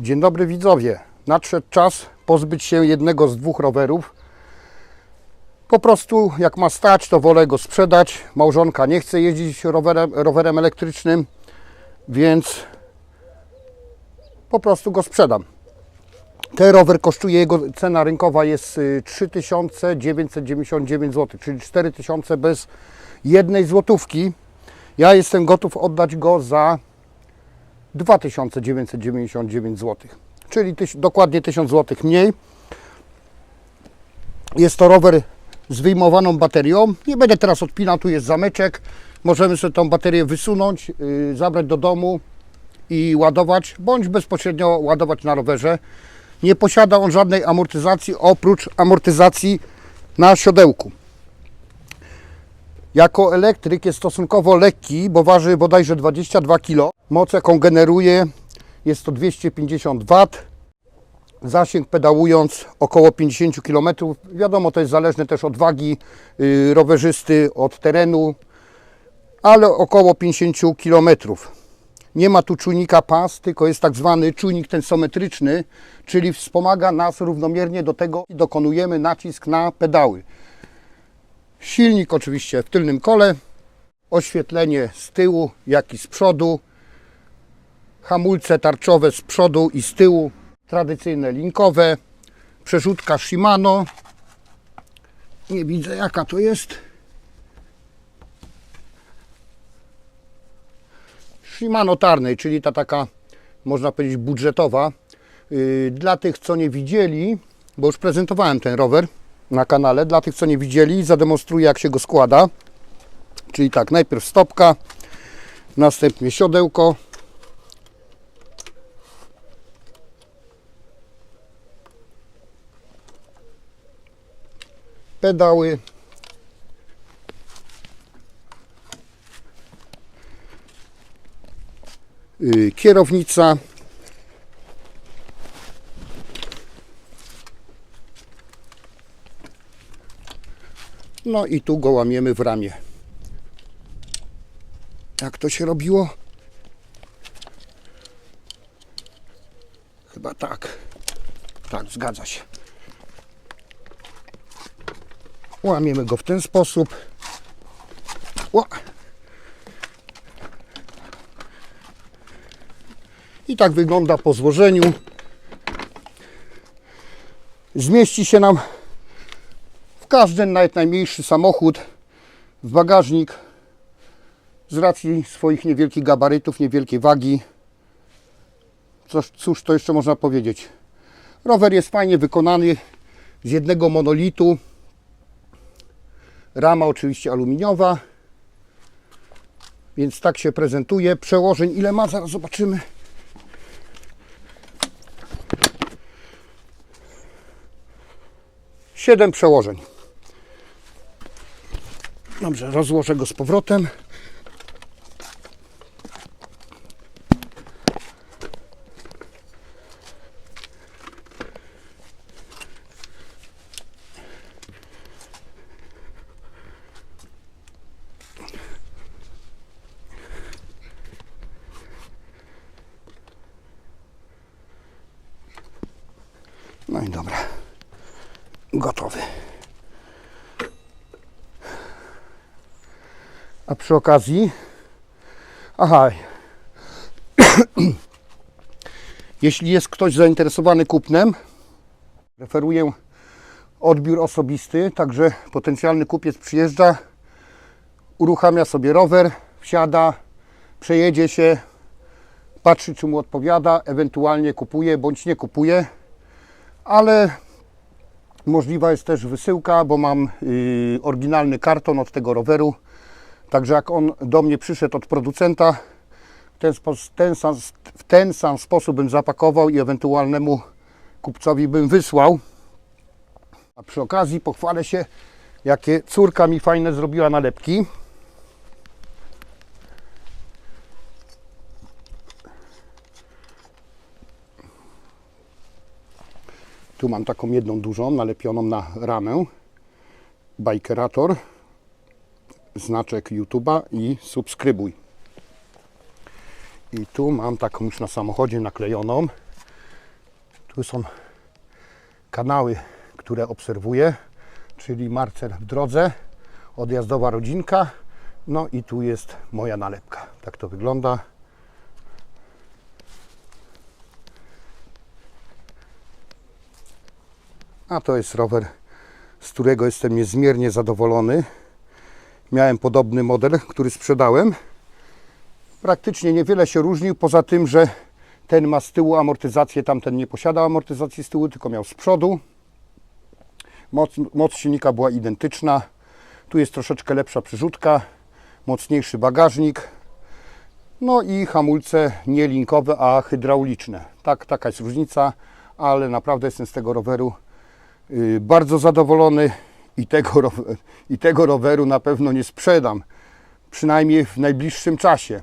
Dzień dobry widzowie. Nadszedł czas pozbyć się jednego z dwóch rowerów. Po prostu jak ma stać, to wolę go sprzedać. Małżonka nie chce jeździć rowerem, rowerem elektrycznym, więc po prostu go sprzedam. Ten rower kosztuje, jego cena rynkowa jest y, 3999 zł, czyli 4000 bez jednej złotówki. Ja jestem gotów oddać go za 2999 zł, czyli tyś, dokładnie 1000 zł mniej. Jest to rower z wyjmowaną baterią. Nie będę teraz odpinał, tu jest zamyczek. Możemy sobie tą baterię wysunąć, yy, zabrać do domu i ładować, bądź bezpośrednio ładować na rowerze. Nie posiada on żadnej amortyzacji oprócz amortyzacji na siodełku. Jako elektryk jest stosunkowo lekki, bo waży bodajże 22 kg. Moc jaką generuje jest to 250 W. Zasięg pedałując około 50 km. Wiadomo, to jest zależne też od wagi yy, rowerzysty, od terenu, ale około 50 km. Nie ma tu czujnika pas, tylko jest tak zwany czujnik tensometryczny, czyli wspomaga nas równomiernie do tego i dokonujemy nacisk na pedały. Silnik oczywiście w tylnym kole, oświetlenie z tyłu, jak i z przodu, hamulce tarczowe z przodu i z tyłu, tradycyjne linkowe, przerzutka Shimano. Nie widzę jaka to jest. Shimano Tarnej, czyli ta taka, można powiedzieć, budżetowa. Yy, Dla tych, co nie widzieli, bo już prezentowałem ten rower na kanale, dla tych, co nie widzieli, zademonstruję, jak się go składa. Czyli tak, najpierw stopka, następnie siodełko, pedały, yy, kierownica, no i tu go łamiemy w ramię. Jak to się robiło? Chyba tak. Tak, zgadza się. Łamiemy go w ten sposób. I tak wygląda po złożeniu. Zmieści się nam każdy, nawet najmniejszy samochód, w bagażnik z racji swoich niewielkich gabarytów, niewielkiej wagi. Cóż, cóż to jeszcze można powiedzieć? Rower jest fajnie wykonany z jednego monolitu. Rama oczywiście aluminiowa. Więc tak się prezentuje. Przełożeń ile ma? Zaraz zobaczymy. Siedem przełożeń. Dobrze, rozłożę go z powrotem. No i dobra. Gotowy. A przy okazji, aha, jeśli jest ktoś zainteresowany kupnem, referuję odbiór osobisty, także potencjalny kupiec przyjeżdża, uruchamia sobie rower, wsiada, przejedzie się, patrzy czy mu odpowiada, ewentualnie kupuje bądź nie kupuje, ale możliwa jest też wysyłka, bo mam y, oryginalny karton od tego roweru. Także jak on do mnie przyszedł od producenta, w ten, ten sam, w ten sam sposób bym zapakował i ewentualnemu kupcowi bym wysłał. A przy okazji pochwalę się, jakie córka mi fajne zrobiła nalepki. Tu mam taką jedną dużą, nalepioną na ramę. Bikerator, znaczek YouTube'a i subskrybuj. I tu mam taką już na samochodzie naklejoną. Tu są kanały, które obserwuję, czyli Marcel w drodze, odjazdowa rodzinka, no i tu jest moja nalepka. Tak to wygląda. A to jest rower, z którego jestem niezmiernie zadowolony. Miałem podobny model, który sprzedałem. Praktycznie niewiele się różnił, poza tym, że ten ma z tyłu amortyzację, tamten nie posiadał amortyzacji z tyłu, tylko miał z przodu. Moc, moc silnika była identyczna. Tu jest troszeczkę lepsza przyrzutka, mocniejszy bagażnik. No i hamulce nie linkowe, a hydrauliczne. Tak, taka jest różnica, ale naprawdę jestem z tego roweru y, bardzo zadowolony i tego, i tego roweru na pewno nie sprzedam. Przynajmniej w najbliższym czasie.